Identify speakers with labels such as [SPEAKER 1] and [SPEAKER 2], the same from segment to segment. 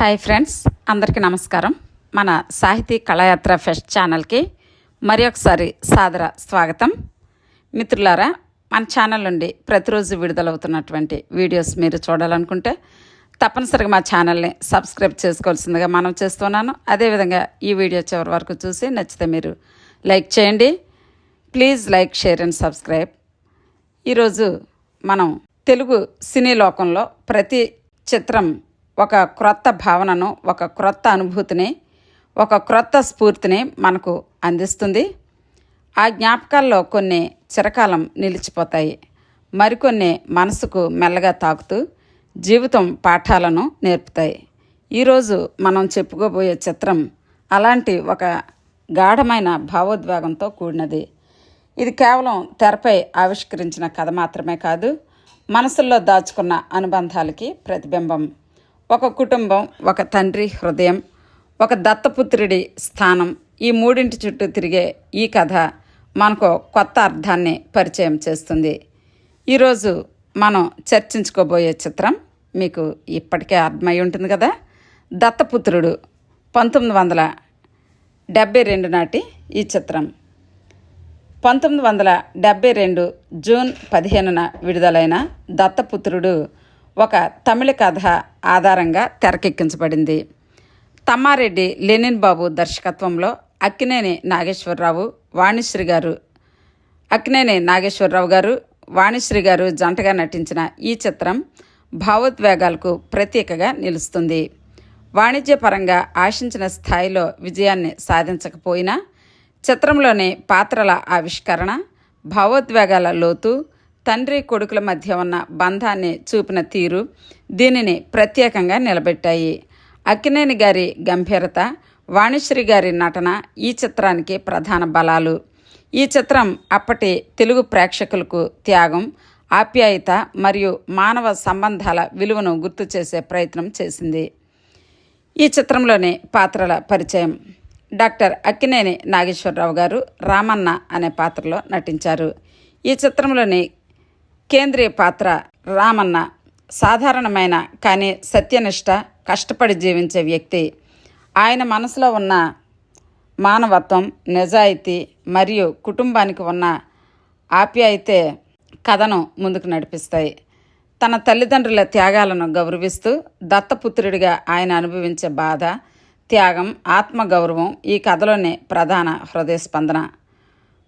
[SPEAKER 1] Hi friends అందరికీ నమస్కారం. మన సాహితీ కళాయాత్ర ఫెస్ట్ ఛానల్కి మరి ఒకసారి సాదర స్వాగతం. మిత్రులారా మన ఛానల్ నుండి ప్రతిరోజు విడుదలవుతున్నటువంటి వీడియోస్ మీరు చూడాలనుకుంటే తప్పనిసరిగా మా ఛానల్ని సబ్స్క్రైబ్ చేసుకోవాల్సిందిగా మనం చేస్తున్నాను. అదేవిధంగా ఈ వీడియో చివరి వరకు చూసి నచ్చితే మీరు లైక్ చేయండి. Please like share and subscribe. ఈరోజు మనం తెలుగు సినీ లోకంలో ప్రతి చిత్రం ఒక క్రొత్త భావనను ఒక క్రొత్త అనుభూతిని ఒక క్రొత్త స్ఫూర్తిని మనకు అందిస్తుంది. ఆ జ్ఞాపకాల్లో కొన్ని చిరకాలం నిలిచిపోతాయి. మరికొన్ని మనసుకు మెల్లగా తాకుతూ జీవితం పాఠాలను నేర్పుతాయి. ఈరోజు మనం చెప్పుకోబోయే చిత్రం అలాంటి ఒక గాఢమైన భావోద్వేగంతో కూడినది. ఇది కేవలం తెరపై ఆవిష్కరించిన కథ మాత్రమే కాదు మనసుల్లో దాచుకున్న అనుబంధాలకి ప్రతిబింబం. ఒక కుటుంబం ఒక తండ్రి హృదయం ఒక దత్తపుత్రుడి స్థానం ఈ మూడింటి చుట్టూ తిరిగే ఈ కథ మనకు కొత్త అర్థాన్ని పరిచయం చేస్తుంది. ఈరోజు మనం చర్చించుకోబోయే చిత్రం మీకు ఇప్పటికే అర్థమై ఉంటుంది కదా? దత్తపుత్రుడు పంతొమ్మిది వందల డెబ్బై రెండు నాటి ఈ చిత్రం. పంతొమ్మిది వందల డెబ్బై రెండు జూన్ పదిహేనున విడుదలైన దత్తపుత్రుడు ఒక తమిళ కథ ఆధారంగా తెరకెక్కించబడింది. తమ్మారెడ్డి లెనిన్ బాబు దర్శకత్వంలో అక్కినేని నాగేశ్వరరావు వాణిశ్రీ గారు అక్కినేని నాగేశ్వరరావు గారు వాణిశ్రీ గారు జంటగా నటించిన ఈ చిత్రం భావోద్వేగాలకు ప్రతీకగా నిలుస్తుంది. వాణిజ్యపరంగా ఆశించిన స్థాయిలో విజయాన్ని సాధించకపోయినా చిత్రంలోని పాత్రల ఆవిష్కరణ భావోద్వేగాల లోతు తండ్రి కొడుకుల మధ్య ఉన్న బంధాన్ని చూపిన తీరు దీనిని ప్రత్యేకంగా నిలబెట్టాయి. అక్కినేని గారి గంభీరత వాణిశ్రీ గారి నటన ఈ చిత్రానికి ప్రధాన బలాలు. ఈ చిత్రం అప్పటి తెలుగు ప్రేక్షకులకు త్యాగం ఆప్యాయత మరియు మానవ సంబంధాల విలువను గుర్తు చేసే ప్రయత్నం చేసింది. ఈ చిత్రంలోని పాత్రల పరిచయం. డాక్టర్ అక్కినేని నాగేశ్వరరావు గారు రామన్న అనే పాత్రలో నటించారు. ఈ చిత్రంలోని కేంద్రీయ పాత్ర రామన్న సాధారణమైన కానీ సత్యనిష్ట కష్టపడి జీవించే వ్యక్తి. ఆయన మనసులో ఉన్న మానవత్వం నిజాయితీ మరియు కుటుంబానికి ఉన్న ఆప్యాయతే కథను ముందుకు నడిపిస్తాయి. తన తల్లిదండ్రుల త్యాగాలను గౌరవిస్తూ దత్తపుత్రుడిగా ఆయన అనుభవించే బాధ త్యాగం ఆత్మగౌరవం ఈ కథలోని ప్రధాన హృదయ స్పందన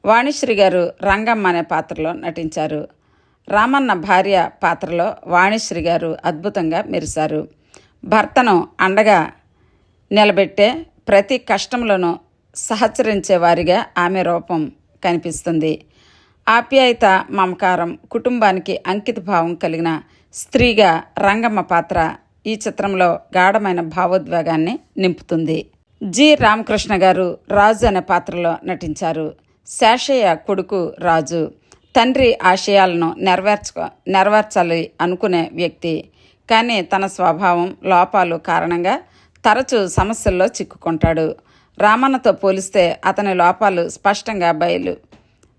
[SPEAKER 1] వాణిశ్రీ గారు రంగమ్మ అనే పాత్రలో నటించారు. రామన్న భార్య పాత్రలో వాణిశ్రీ గారు అద్భుతంగా మెరిశారు. భర్తను అండగా నిలబెట్టే ప్రతి కష్టంలోనూ సహచరించే వారిగా ఆమె రూపం కనిపిస్తుంది. ఆప్యాయత మమకారం కుటుంబానికి అంకిత భావం కలిగిన స్త్రీగా రంగమ్మ పాత్ర ఈ చిత్రంలో గాఢమైన భావోద్వేగాన్ని నింపుతుంది. జి. రామకృష్ణ గారు రాజు అనే పాత్రలో నటించారు. శేషయ్య కొడుకు రాజు. తండ్రి ఆశయాలను నెరవేర్చుకో నెరవేర్చాలి అనుకునే వ్యక్తి. కానీ తన స్వభావం లోపాలు కారణంగా తరచూ సమస్యల్లో చిక్కుకుంటాడు. రామన్నతో పోలిస్తే అతని లోపాలు స్పష్టంగా బయలు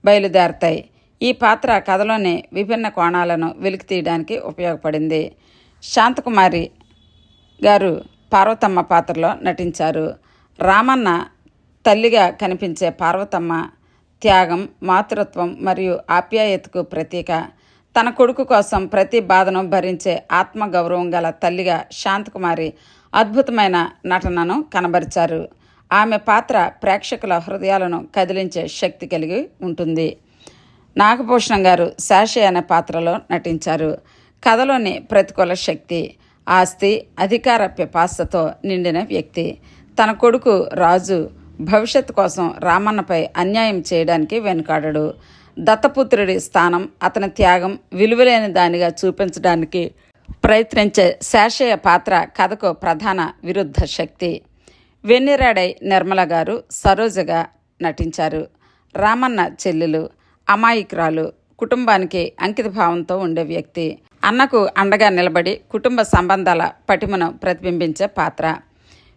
[SPEAKER 1] బయలుదేరతాయి. ఈ పాత్ర కథలోని విభిన్న కోణాలను వెలికి తీయడానికి ఉపయోగపడింది. శాంతకుమారి గారు పార్వతమ్మ పాత్రలో నటించారు. రామన్న తల్లిగా కనిపించే పార్వతమ్మ త్యాగం మాతృత్వం మరియు ఆప్యాయతకు ప్రతీక. తన కొడుకు కోసం ప్రతి బాధను భరించే ఆత్మగౌరవం గల తల్లిగా శాంతకుమారి అద్భుతమైన నటనను కనబరిచారు. ఆమె పాత్ర ప్రేక్షకుల హృదయాలను కదిలించే శక్తి కలిగి ఉంటుంది. నాగభూషణం గారు శాషి అనే పాత్రలో నటించారు. కథలోని ప్రతికూల శక్తి ఆస్తి అధికార పిపాసతో నిండిన వ్యక్తి. తన కొడుకు రాజు భవిష్యత్తు కోసం రామన్నపై అన్యాయం చేయడానికి వెనుకాడడు. దత్తపుత్రుడి స్థానం అతని త్యాగం విలువలేని దానిగా చూపించడానికి ప్రయత్నించే శాషయ పాత్ర కథకు ప్రధాన విరుద్ధ శక్తి. వెన్నెరాడై నిర్మల గారు సరోజగా నటించారు. రామన్న చెల్లెలు అమాయకురాలు కుటుంబానికి అంకిత భావంతో ఉండే వ్యక్తి. అన్నకు అండగా నిలబడి కుటుంబ సంబంధాల పటిమను ప్రతిబింబించే పాత్ర.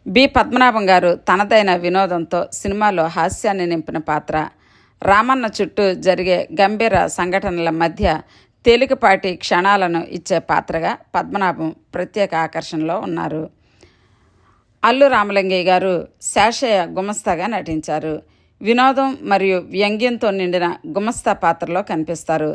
[SPEAKER 1] బి. పద్మనాభం గారు తనదైన వినోదంతో సినిమాలో హాస్యాన్ని నింపిన పాత్ర. రామన్న చుట్టూ జరిగే గంభీర సంఘటనల మధ్య తేలికపాటి క్షణాలను ఇచ్చే పాత్రగా పద్మనాభం ప్రత్యేక ఆకర్షణలో ఉన్నారు. అల్లు రామలింగయ్య గారు శాషయ్య గుమస్తాగా నటించారు. వినోదం మరియు వ్యంగ్యంతో నిండిన గుమస్తా పాత్రలో కనిపిస్తారు.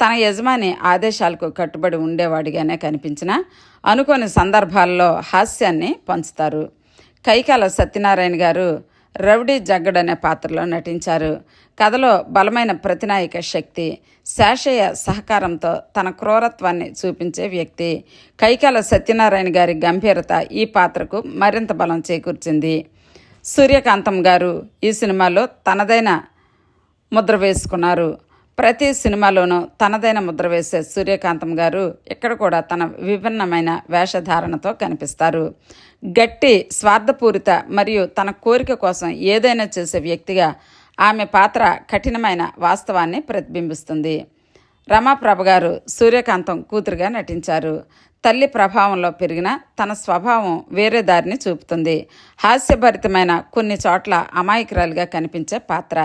[SPEAKER 1] తన యజమాని ఆదేశాలకు కట్టుబడి ఉండేవాడిగానే కనిపించిన అనుకోని సందర్భాల్లో హాస్యాన్ని పంచుతారు. కైకాల సత్యనారాయణ గారు రౌడీ జగ్గడ్ అనే పాత్రలో నటించారు. కథలో బలమైన ప్రతినాయక శక్తి శాషయ్య సహకారంతో తన క్రూరత్వాన్ని చూపించే వ్యక్తి. కైకాల సత్యనారాయణ గారి గంభీరత ఈ పాత్రకు మరింత బలం చేకూర్చింది. సూర్యకాంతం గారు ఈ సినిమాలో తనదైన ముద్ర వేసుకున్నారు. ప్రతి సినిమాలోనూ తనదైన ముద్ర వేసే సూర్యకాంతం గారు ఇక్కడ కూడా తన విభిన్నమైన వేషధారణతో కనిపిస్తారు. గట్టి స్వార్థపూరిత మరియు తన కోరిక కోసం ఏదైనా చేసే వ్యక్తిగా ఆమె పాత్ర కఠినమైన వాస్తవాన్ని ప్రతిబింబిస్తుంది. రమాప్రభ గారు సూర్యకాంతం కూతురుగా నటించారు. తల్లి ప్రభావంలో పెరిగిన తన స్వభావం వేరే దారిని చూపుతుంది. హాస్యభరితమైన కొన్ని చోట్ల అమాయకురాలుగా కనిపించే పాత్ర.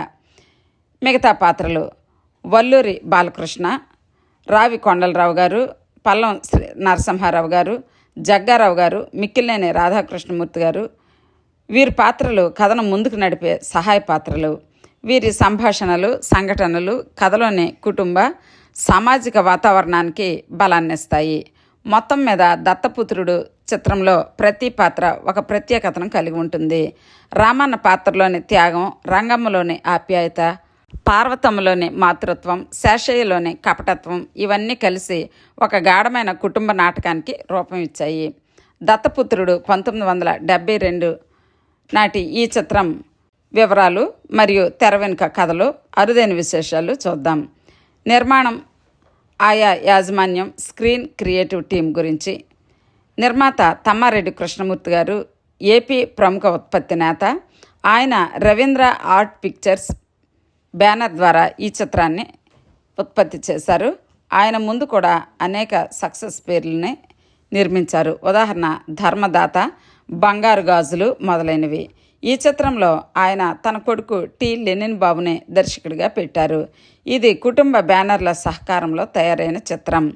[SPEAKER 1] మిగతా పాత్రలు వల్లూరి బాలకృష్ణ రావి కొండలరావు గారు పల్లం శ్రీ నరసింహారావు గారు జగ్గారావు గారు మిక్కిలేని రాధాకృష్ణమూర్తి గారు. వీరి పాత్రలు కథను ముందుకు నడిపే సహాయ పాత్రలు. వీరి సంభాషణలు సంఘటనలు కథలోని కుటుంబ సామాజిక వాతావరణానికి బలాన్నిస్తాయి. మొత్తం మీద దత్తపుత్రుడు చిత్రంలో ప్రతి పాత్ర ఒక ప్రత్యేకతను కలిగి ఉంటుంది. రామన్న పాత్రలోని త్యాగం రంగమ్మలోని ఆప్యాయత పార్వతంలోని మాతృత్వం శేషయ్యలోని కపటత్వం ఇవన్నీ కలిసి ఒక గాఢమైన కుటుంబ నాటకానికి రూపం ఇచ్చాయి. దత్తపుత్రుడు పంతొమ్మిది వందల డెబ్బై రెండు నాటి ఈ చిత్రం వివరాలు మరియు తెర వెనుక కథలు అరుదైన విశేషాలు చూద్దాం. నిర్మాణం ఆయా యాజమాన్యం స్క్రీన్ క్రియేటివ్ టీం గురించి. నిర్మాత తమ్మారెడ్డి కృష్ణమూర్తి గారు ఏపీ ప్రముఖ ఉత్పత్తి నేత. ఆయన రవీంద్ర ఆర్ట్ పిక్చర్స్ బ్యానర్ ద్వారా ఈ చిత్రాన్ని ఉత్పత్తి చేశారు. ఆయన ముందు కూడా అనేక సక్సెస్ పేర్లని నిర్మించారు. ఉదాహరణ ధర్మదాత బంగారు గాజులు మొదలైనవి. ఈ చిత్రంలో ఆయన తన కొడుకు టి. లెనిన్ బాబునే దర్శకుడిగా పెట్టారు. ఇది కుటుంబ బ్యానర్ల సహకారంలో తయారైన చిత్రం.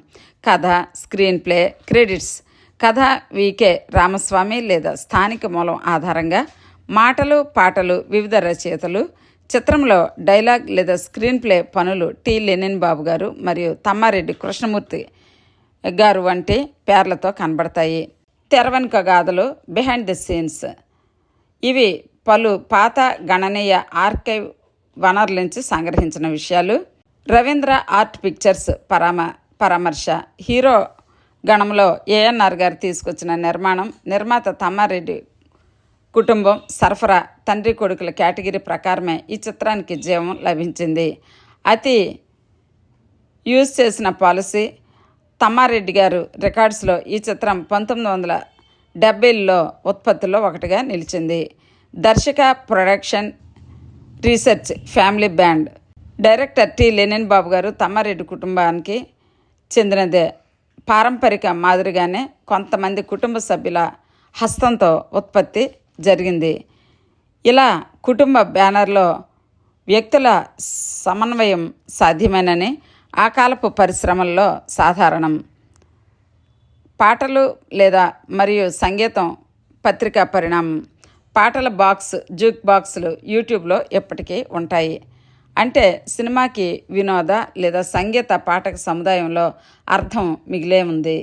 [SPEAKER 1] కథ స్క్రీన్ ప్లే క్రెడిట్స్. కథ వికే రామస్వామి లేదా స్థానిక మూలం ఆధారంగా మాటలు పాటలు వివిధ రచయితలు చిత్రంలో డైలాగ్ లేదా స్క్రీన్ ప్లే పనులు టి లెనిన్ బాబు గారు మరియు తమ్మారెడ్డి కృష్ణమూర్తి గారు వంటి పేర్లతో కనబడతాయి. తెరవెనుక గాథలు బిహైండ్ ది సీన్స్ ఇవి పలు పాత గణనీయ ఆర్కైవ్ వనరుల నుంచి సంగ్రహించిన విషయాలు. రవీంద్ర ఆర్ట్ పిక్చర్స్ పరామ పరామర్శ. హీరో గణంలో ఏఎన్ఆర్ గారు తీసుకొచ్చిన నిర్మాణం నిర్మాత తమ్మారెడ్డి కుటుంబం సరఫరా తండ్రి కొడుకుల కేటగిరీ ప్రకారమే ఈ చిత్రానికి జీవం లభించింది. అతి యూజ్ చేసిన పాలసీ తమ్మారెడ్డి గారు రికార్డ్స్లో ఈ చిత్రం పంతొమ్మిది వందల డెబ్బైలో ఉత్పత్తిలో ఒకటిగా నిలిచింది. దర్శక production research family band. Director T Lenin Babu garu Tammareddy కుటుంబానికి చెందినదే. పారంపరిక మాదిరిగానే కొంతమంది కుటుంబ సభ్యుల హస్తంతో ఉత్పత్తి జరిగింది. ఇలా కుటుంబ బ్యానర్లో వ్యక్తుల సమన్వయం సాధ్యమేనని ఆ కాలపు పరిశ్రమల్లో సాధారణం. పాటలు లేదా మరియు సంగీతం పత్రికా పరిణామం. పాటల బాక్స్ జూక్ బాక్సులు యూట్యూబ్లో ఎప్పటికీ ఉంటాయి. అంటే సినిమాకి వినోద లేదా సంగీత పాఠక సముదాయంలో అర్థం మిగిలే ఉంది.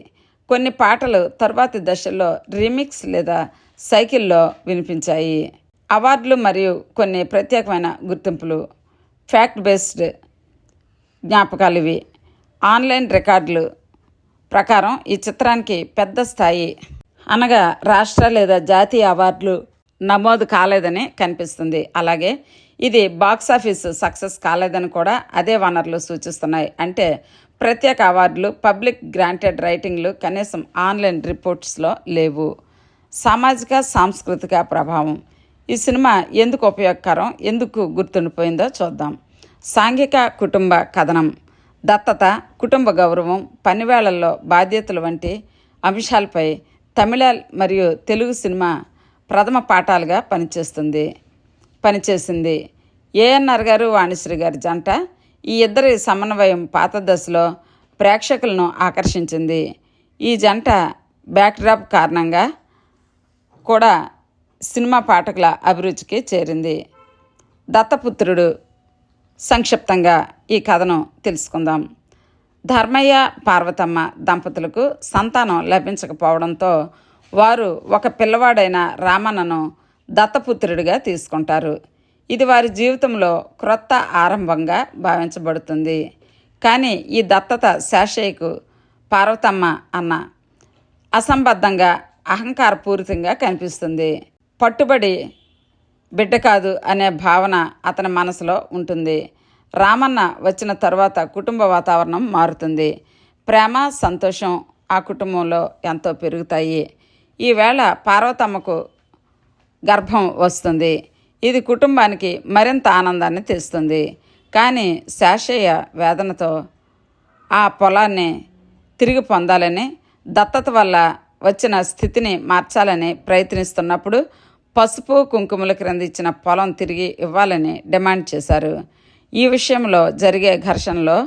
[SPEAKER 1] కొన్ని పాటలు తర్వాతి దశల్లో రీమిక్స్ లేదా సైకిల్లో వినిపించాయి. అవార్డులు మరియు కొన్ని ప్రత్యేకమైన గుర్తింపులు ఫ్యాక్ట్ బేస్డ్ జ్ఞాపకాలు ఇవి. ఆన్లైన్ రికార్డులు ప్రకారం ఈ చిత్రానికి పెద్ద స్థాయి అనగా రాష్ట్ర లేదా జాతీయ అవార్డులు నమోదు కాలేదని కనిపిస్తుంది. అలాగే ఇది బాక్సాఫీస్ సక్సెస్ కాలేదని కూడా అదే వనరులు సూచిస్తున్నాయి. అంటే ప్రత్యేక అవార్డులు పబ్లిక్ గ్రాంటెడ్ రైటింగ్లు కనీసం ఆన్లైన్ రిపోర్ట్స్లో లేవు. సామాజిక సాంస్కృతిక ప్రభావం. ఈ సినిమా ఎందుకు ఉపయోగకరం ఎందుకు గుర్తుండిపోయిందో చూద్దాం. సాంఘిక కుటుంబ కథనం. దత్తత కుటుంబ గౌరవం పనివేళల్లో బాధ్యతలు వంటి అంశాలపై తమిళ మరియు తెలుగు సినిమా ప్రథమ పాఠాలుగా పనిచేస్తుంది. పనిచేసింది. ఏఎన్ఆర్ గారు వాణిశ్రీ గారి జంట. ఈ ఇద్దరి సమన్వయం పాత దశలో ప్రేక్షకులను ఆకర్షించింది. ఈ జంట బ్యాక్డ్రాప్ కారణంగా కూడా సినిమా పాఠకుల అభిరుచికి చేరింది. దత్తపుత్రుడు సంక్షిప్తంగా ఈ కథను తెలుసుకుందాం. ధర్మయ్య పార్వతమ్మ దంపతులకు సంతానం లభించకపోవడంతో వారు ఒక పిల్లవాడైన రామన్నను దత్తపుత్రుడిగా తీసుకుంటారు. ఇది వారి జీవితంలో క్రొత్త ఆరంభంగా భావించబడుతుంది. కానీ ఈ దత్తత శాషయ్యకు పార్వతమ్మ అన్న అసంబద్ధంగా అహంకారపూరితంగా కనిపిస్తుంది. పట్టుబడి బిడ్డ కాదు అనే భావన అతని మనసులో ఉంటుంది. రామన్న వచ్చిన తర్వాత కుటుంబ వాతావరణం మారుతుంది. ప్రేమ సంతోషం ఆ కుటుంబంలో ఎంతో పెరుగుతాయి. ఈవేళ పార్వతమ్మకు గర్భం వస్తుంది. ఇది కుటుంబానికి మరింత ఆనందాన్ని తెస్తుంది. కానీ శాషయ్య వేదనతో ఆ పొలాన్ని తిరిగి పొందాలని దత్తత వల్ల వచ్చిన స్థితిని మార్చాలని ప్రయత్నిస్తున్నప్పుడు పసుపు కుంకుమల క్రింద ఇచ్చిన పొలం తిరిగి ఇవ్వాలని డిమాండ్ చేశారు. ఈ విషయంలో జరిగే ఘర్షణలో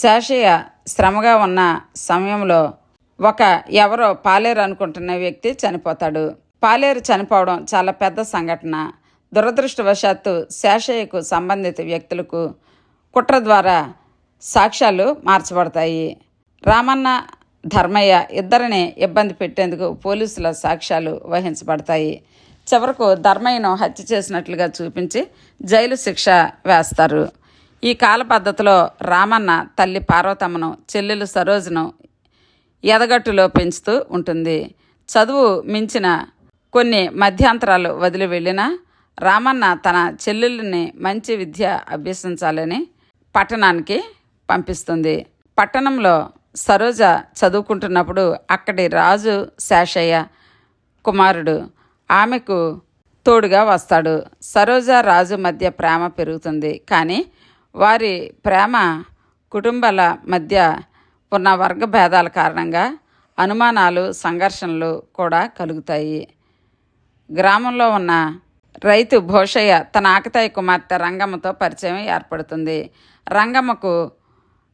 [SPEAKER 1] శాషయ్య శ్రమగా ఉన్న సమయంలో ఒక ఎవరో పాలేరు అనుకుంటున్న వ్యక్తి చనిపోతాడు. పాలేరు చనిపోవడం చాలా పెద్ద సంఘటన. దురదృష్టవశాత్తు శేషయ్యకు సంబంధిత వ్యక్తులకు కుట్ర ద్వారా సాక్ష్యాలు మార్చబడతాయి. రామన్న ధర్మయ్య ఇద్దరిని ఇబ్బంది పెట్టేందుకు పోలీసుల సాక్ష్యాలు వహించబడతాయి. చివరకు ధర్మయ్యను హత్య చేసినట్లుగా చూపించి జైలు శిక్ష వేస్తారు. ఈ కాల పద్ధతిలో రామన్న తల్లి పార్వతమ్మను చెల్లెలు సరోజను ఎదగట్టులో పెంచుతూ ఉంటుంది. చదువు మించిన కొన్ని మధ్యాంతరాలు వదిలి వెళ్ళినా రామన్న తన చెల్లెల్ని మంచి విద్య అభ్యసించాలని పట్టణానికి పంపిస్తుంది. పట్టణంలో సరోజ చదువుకుంటున్నప్పుడు అక్కడి రాజు శేషయ్య కుమారుడు. ఆమెకు తోడుగా వస్తాడు. సరోజ రాజు మధ్య ప్రేమ పెరుగుతుంది. కానీ వారి ప్రేమ కుటుంబాల మధ్య ఉన్న వర్గ భేదాల కారణంగా అనుమానాలు సంఘర్షణలు కూడా కలుగుతాయి. గ్రామంలో ఉన్న రైతు భోషయ్య తన ఆకతాయి కుమార్తె రంగమ్మతో పరిచయం ఏర్పడుతుంది. రంగమ్మకు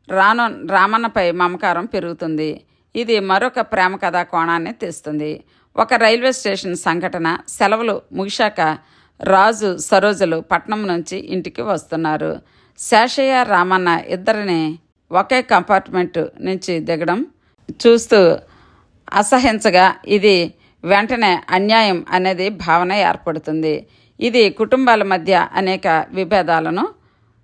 [SPEAKER 1] రాను రామన్నపై మమకారం పెరుగుతుంది. ఇది మరొక ప్రేమ కథా కోణాన్ని తెస్తుంది. ఒక రైల్వే స్టేషన్ సంఘటన సెలవులు ముగిశాక రాజు సరోజలు పట్నం నుంచి ఇంటికి వస్తున్నారు. శేషయ్య రామన్న ఇద్దరిని ఒకే కంపార్ట్మెంట్ నుంచి దిగడం చూస్తూ అసహించగా ఇది వెంటనే అన్యాయం అనేది భావన ఏర్పడుతుంది. ఇది కుటుంబాల మధ్య అనేక విభేదాలను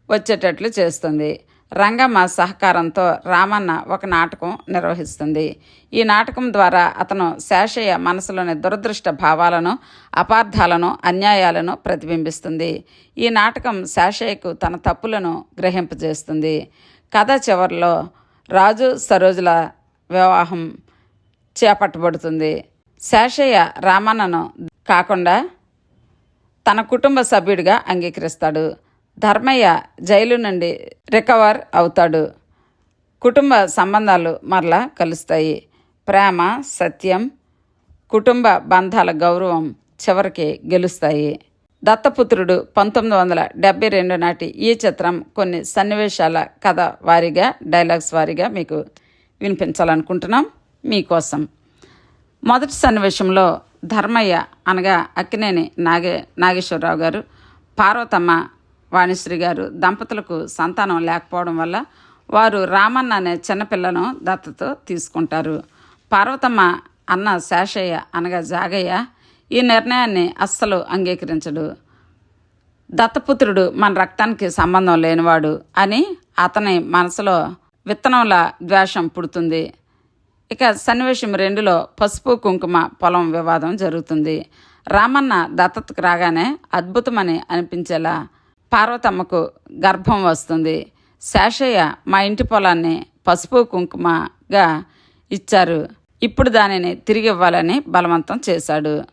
[SPEAKER 1] వచ్చేటట్లు చేస్తుంది. రంగమ్మ సహకారంతో రామన్న ఒక నాటకం నిర్వహిస్తుంది. ఈ నాటకం ద్వారా అతను శేషయ్య మనసులోని దురదృష్ట భావాలను అపార్థాలను అన్యాయాలను ప్రతిబింబిస్తుంది. ఈ నాటకం శేషయ్యకు తన తప్పులను గ్రహింపజేస్తుంది. కథ చివరిలో రాజు సరోజుల వివాహం చేపట్టబడుతుంది. శేషయ్య రామన్నను కాకుండా తన కుటుంబ సభ్యుడిగా అంగీకరిస్తాడు. ధర్మయ్య జైలు నుండి రికవర్ అవుతాడు. కుటుంబ సంబంధాలు మరలా కలుస్తాయి. ప్రేమ సత్యం కుటుంబ బంధాల గౌరవం చివరికి గెలుస్తాయి. దత్తపుత్రుడు పంతొమ్మిది వందల డెబ్బై రెండు నాటి ఈ చిత్రం కొన్ని సన్నివేశాల కథ వారీగా డైలాగ్స్ వారీగా మీకు వినిపించాలనుకుంటున్నాం. మీకోసం. మొదటి సన్నివేశంలో ధర్మయ్య అనగా అక్కినేని నాగే నాగేశ్వరరావు గారు పార్వతమ్మ వాణిశ్రీ గారు దంపతులకు సంతానం లేకపోవడం వల్ల వారు రామన్న అనే చిన్నపిల్లను దత్తతో తీసుకుంటారు. పార్వతమ్మ అన్న శేషయ్య అనగా జాగయ్య ఈ నిర్ణయాన్ని అస్సలు అంగీకరించడు. దత్తపుత్రుడు మన రక్తానికి సంబంధం లేనివాడు అని అతని మనసులో విత్తనంలా ద్వేషం పుడుతుంది. ఇక సన్నివేశం రెండులో పసుపు కుంకుమ పొలం వివాదం జరుగుతుంది. రామన్న దత్తతకు రాగానే అద్భుతమని అనిపించేలా పార్వతమ్మకు గర్భం వస్తుంది. శేషయ్య మా ఇంటి పొలాన్ని పసుపు కుంకుమగా ఇచ్చారు. ఇప్పుడు దానిని తిరిగి ఇవ్వాలని బలవంతం చేశాడు.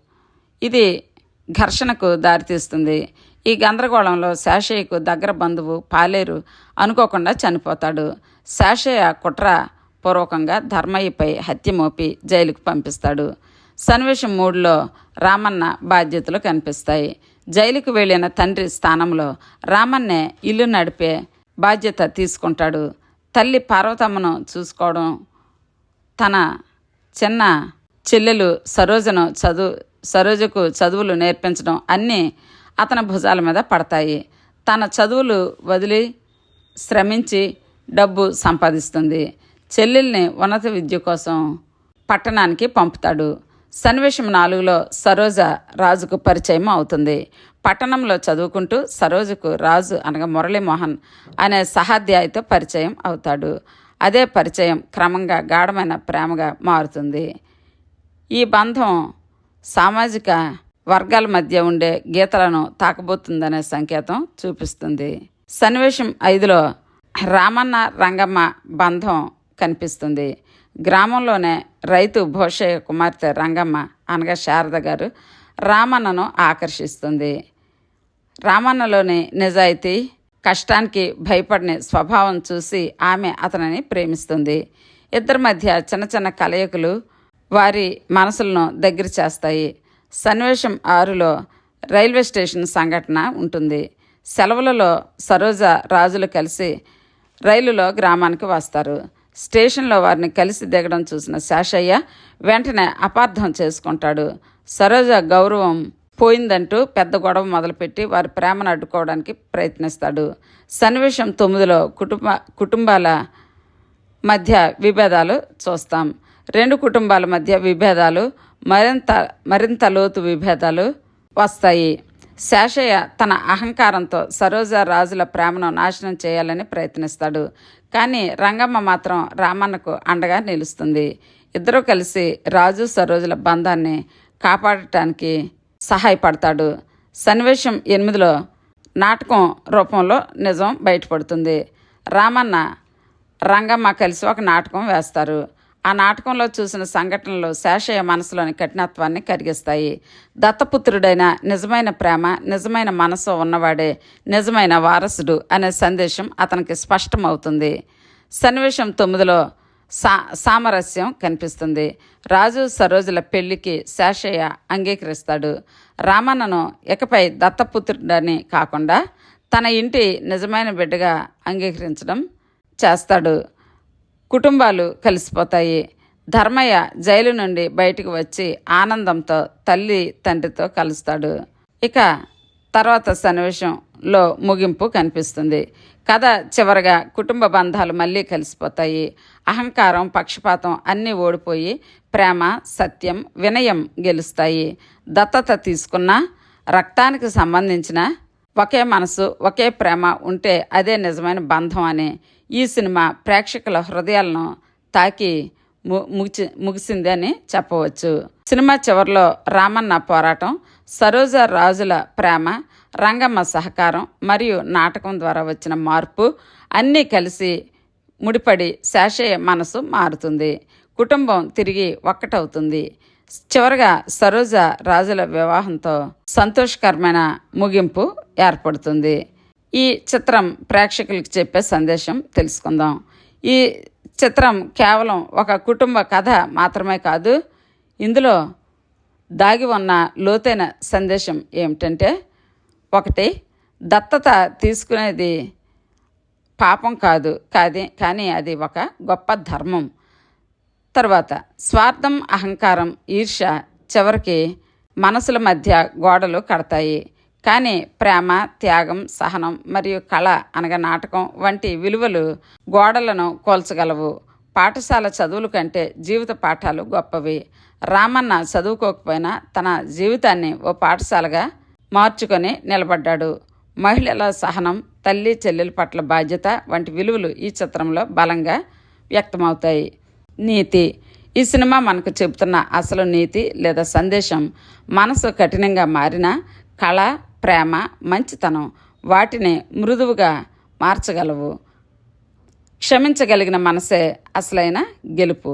[SPEAKER 1] ఇది ఘర్షణకు దారితీస్తుంది ఈ గందరగోళంలో శేషయ్యకు దగ్గర బంధువు పాలేరు అనుకోకుండా చనిపోతాడు. శేషయ్య కుట్ర పూర్వకంగా ధర్మయ్యపై హత్య మోపి జైలుకు పంపిస్తాడు. సన్నివేశం మూడులో రామన్న బాధ్యతలు కనిపిస్తాయి. జైలుకు వెళ్ళిన తండ్రి స్థానంలో రామన్నే ఇల్లు నడిపే బాధ్యత తీసుకుంటాడు. తల్లి పార్వతమ్మను చూసుకోవడం తన చిన్న చెల్లెలు సరోజను చదువు సరోజకు చదువులు నేర్పించడం అన్నీ అతని భుజాల మీద పడతాయి. తన చదువులు వదిలి శ్రమించి డబ్బు సంపాదిస్తుంది. చెల్లెల్ని ఉన్నత విద్య కోసం పట్టణానికి పంపుతాడు. సన్నివేశం నాలుగులో సరోజ రాజుకు పరిచయం అవుతుంది. పట్టణంలో చదువుకుంటూ సరోజకు రాజు అనగా మురళీమోహన్ అనే సహాధ్యాయుతో పరిచయం అవుతాడు. అదే పరిచయం క్రమంగా గాఢమైన ప్రేమగా మారుతుంది. ఈ బంధం సామాజిక వర్గాల మధ్య ఉండే గీతలను తాకబోతుందనే సంకేతం చూపిస్తుంది. సన్నివేశం ఐదులో రామన్న రంగమ్మ బంధం కనిపిస్తుంది. గ్రామంలోనే రైతు భోషయ్య కుమార్తె రంగమ్మ అనగా శారద గారు రామన్నను ఆకర్షిస్తుంది. రామన్నలోని నిజాయితీ కష్టానికి భయపడని స్వభావం చూసి ఆమె అతనిని ప్రేమిస్తుంది. ఇద్దరి మధ్య చిన్న చిన్న కలయికలు వారి మనసులను దగ్గర చేస్తాయి. సన్నివేశం ఆరులో రైల్వే స్టేషన్ సంఘటన ఉంటుంది. సెలవులలో సరోజ రాజులు కలిసి రైలులో గ్రామానికి వస్తారు. స్టేషన్లో వారిని కలిసి దిగడం చూసిన శాషయ్య వెంటనే అపార్థం చేసుకుంటాడు. సరోజ గౌరవం పోయిందంటూ పెద్ద గొడవ మొదలుపెట్టి వారి ప్రేమను అడ్డుకోవడానికి ప్రయత్నిస్తాడు. సన్నివేశం తొమ్మిదిలో కుటుంబ కుటుంబాల మధ్య విభేదాలు చూస్తాం. రెండు కుటుంబాల మధ్య విభేదాలు మరింత మరింత లోతు విభేదాలు వస్తాయి. శేషయ్య తన అహంకారంతో సరోజ రాజుల ప్రేమను నాశనం చేయాలని ప్రయత్నిస్తాడు. కానీ రంగమ్మ మాత్రం రామన్నకు అండగా నిలుస్తుంది. ఇద్దరూ కలిసి రాజు సరోజుల బంధాన్ని కాపాడటానికి సహాయపడతాడు. సన్నివేశం ఎనిమిదిలో నాటకం రూపంలో నిజం బయటపడుతుంది. రామన్న రంగమ్మ కలిసి ఒక నాటకం వేస్తారు. ఆ నాటకంలో చూసిన సంఘటనలు శేషయ్య మనసులోని కఠినత్వాన్ని కరిగిస్తాయి. దత్తపుత్రుడైన నిజమైన ప్రేమ నిజమైన మనసు ఉన్నవాడే నిజమైన వారసుడు అనే సందేశం అతనికి స్పష్టమవుతుంది. సన్నివేశం తొమ్మిదిలో సా సామరస్యం కనిపిస్తుంది. రాజు సరోజుల పెళ్ళికి శేషయ్య అంగీకరిస్తాడు. రామన్నను ఇకపై దత్తపుత్రుడని కాకుండా తన ఇంటి నిజమైన బిడ్డగా అంగీకరించడం చేస్తాడు. కుటుంబాలు కలిసిపోతాయి. ధర్మయ్య జైలు నుండి బయటకు వచ్చి ఆనందంతో తల్లి తండ్రితో కలుస్తాడు. ఇక తర్వాత సన్నివేశంలో ముగింపు కనిపిస్తుంది. కథ చివరగా కుటుంబ బంధాలు మళ్ళీ కలిసిపోతాయి. అహంకారం పక్షపాతం అన్నీ ఓడిపోయి ప్రేమ సత్యం వినయం గెలుస్తాయి. దత్తత తీసుకున్న రక్తానికి సంబంధించిన ఒకే మనసు ఒకే ప్రేమ ఉంటే అదే నిజమైన బంధం అని ఈ సినిమా ప్రేక్షకుల హృదయాలను తాకి ము ముగిచి ముగిసింది అని చెప్పవచ్చు. సినిమా చివరిలో రామన్న పోరాటం సరోజ రాజుల ప్రేమ రంగమ్మ సహకారం మరియు నాటకం ద్వారా వచ్చిన మార్పు అన్నీ కలిసి ముడిపడి శాషయ్య మనసు మారుతుంది. కుటుంబం తిరిగి ఒక్కటవుతుంది. చివరగా సరోజ రాజుల వివాహంతో సంతోషకరమైన ముగింపు ఏర్పడుతుంది. ఈ చిత్రం ప్రేక్షకులకు చెప్పే సందేశం తెలుసుకుందాం. ఈ చిత్రం కేవలం ఒక కుటుంబ కథ మాత్రమే కాదు ఇందులో దాగి ఉన్న లోతైన సందేశం ఏమిటంటే ఒకటి దత్తత తీసుకునేది పాపం కాదు కాదే కానీ అది ఒక గొప్ప ధర్మం. తర్వాత స్వార్థం అహంకారం ఈర్ష చివరికి మనసుల మధ్య గోడలు కడతాయి. కానీ ప్రేమ త్యాగం సహనం మరియు కళ అనగా నాటకం వంటి విలువలు గోడలను కోల్చగలవు. పాఠశాల చదువుల కంటే జీవిత పాఠాలు గొప్పవి. రామన్న చదువుకోకపోయినా తన జీవితాన్ని ఓ పాఠశాలగా మార్చుకొని నిలబడ్డాడు. మహిళల సహనం తల్లి చెల్లెల పట్ల బాధ్యత వంటి విలువలు ఈ చిత్రంలో బలంగా వ్యక్తమవుతాయి. నీతి. ఈ సినిమా మనకు చెబుతున్న అసలు నీతి లేదా సందేశం మనసు కఠినంగా మారిన కళ ప్రేమ మంచితనం వాటిని మృదువుగా మార్చగలవు. క్షమించగలిగిన మనసే అసలైన గెలుపు.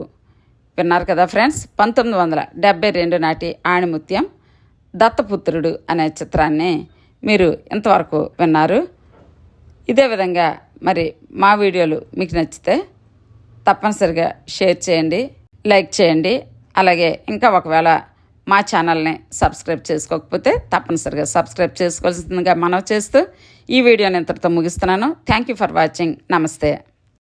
[SPEAKER 1] విన్నారు కదా ఫ్రెండ్స్ పంతొమ్మిది వందల డెబ్బై రెండు నాటి ఆణిముత్యం దత్తపుత్రుడు అనే చిత్రాన్ని మీరు ఇంతవరకు విన్నారు. ఇదే విధంగా మరి మా వీడియోలు మీకు నచ్చితే తప్పనిసరిగా షేర్ చేయండి లైక్ చేయండి. అలాగే ఇంకా ఒకవేళ మా ఛానల్ని సబ్స్క్రైబ్ చేసుకోకపోతే తప్పనిసరిగా సబ్స్క్రైబ్ చేసుకోవాల్సిందిగా మనవి చేస్తూ ఈ వీడియోని ఇంతటితో ముగిస్తున్నాను. థ్యాంక్ యూ ఫర్ వాచింగ్ నమస్తే.